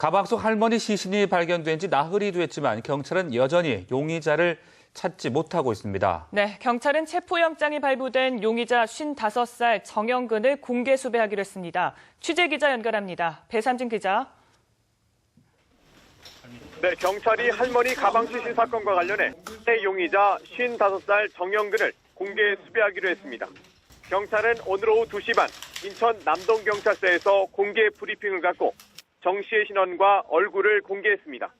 가방 속 할머니 시신이 발견된 지 나흘이 됐지만 경찰은 여전히 용의자를 찾지 못하고 있습니다. 네, 경찰은 체포영장이 발부된 용의자 55살 정영근을 공개 수배하기로 했습니다. 취재 기자 연결합니다. 배삼진 기자. 네, 경찰이 할머니 가방 시신 사건과 관련해 새 용의자 55살 정영근을 공개 수배하기로 했습니다. 경찰은 오늘 오후 2시 반 인천 남동경찰서에서 공개 브리핑을 갖고 정 씨의 신원과 얼굴을 공개했습니다.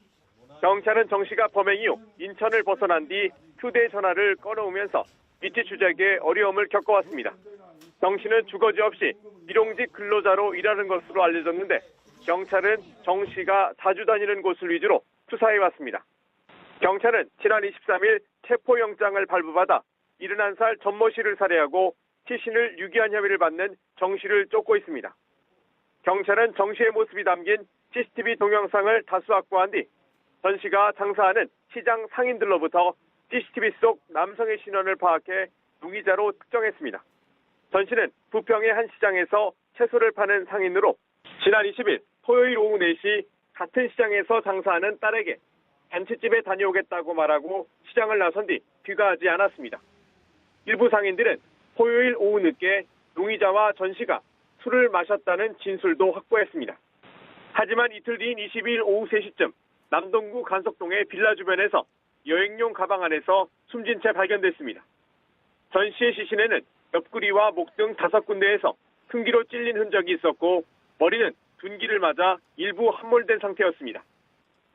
경찰은 정 씨가 범행 이후 인천을 벗어난 뒤 휴대전화를 꺼놓으면서 위치 추적에 어려움을 겪어왔습니다. 정 씨는 주거지 없이 일용직 근로자로 일하는 것으로 알려졌는데 경찰은 정 씨가 자주 다니는 곳을 위주로 수사해왔습니다. 경찰은 지난 23일 체포영장을 발부받아 71살 전모 씨를 살해하고 시신을 유기한 혐의를 받는 정 씨를 쫓고 있습니다. 경찰은 정 씨의 모습이 담긴 CCTV 동영상을 다수 확보한 뒤 전 씨가 장사하는 시장 상인들로부터 CCTV 속 남성의 신원을 파악해 용의자로 특정했습니다. 전 씨는 부평의 한 시장에서 채소를 파는 상인으로 지난 20일 토요일 오후 4시 같은 시장에서 장사하는 딸에게 잔치집에 다녀오겠다고 말하고 시장을 나선 뒤 귀가하지 않았습니다. 일부 상인들은 토요일 오후 늦게 용의자와 전 씨가 술을 마셨다는 진술도 확보했습니다. 하지만 이틀 뒤인 22일 오후 3시쯤 남동구 간석동의 빌라 주변에서 여행용 가방 안에서 숨진 채 발견됐습니다. 전 씨의 시신에는 옆구리와 목 등 다섯 군데에서 흉기로 찔린 흔적이 있었고 머리는 둔기를 맞아 일부 함몰된 상태였습니다.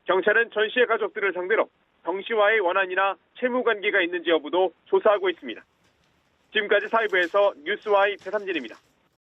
경찰은 전 씨의 가족들을 상대로 정 씨와의 원한이나 채무 관계가 있는지 여부도 조사하고 있습니다. 지금까지 사이부에서 뉴스와이 배삼진입니다.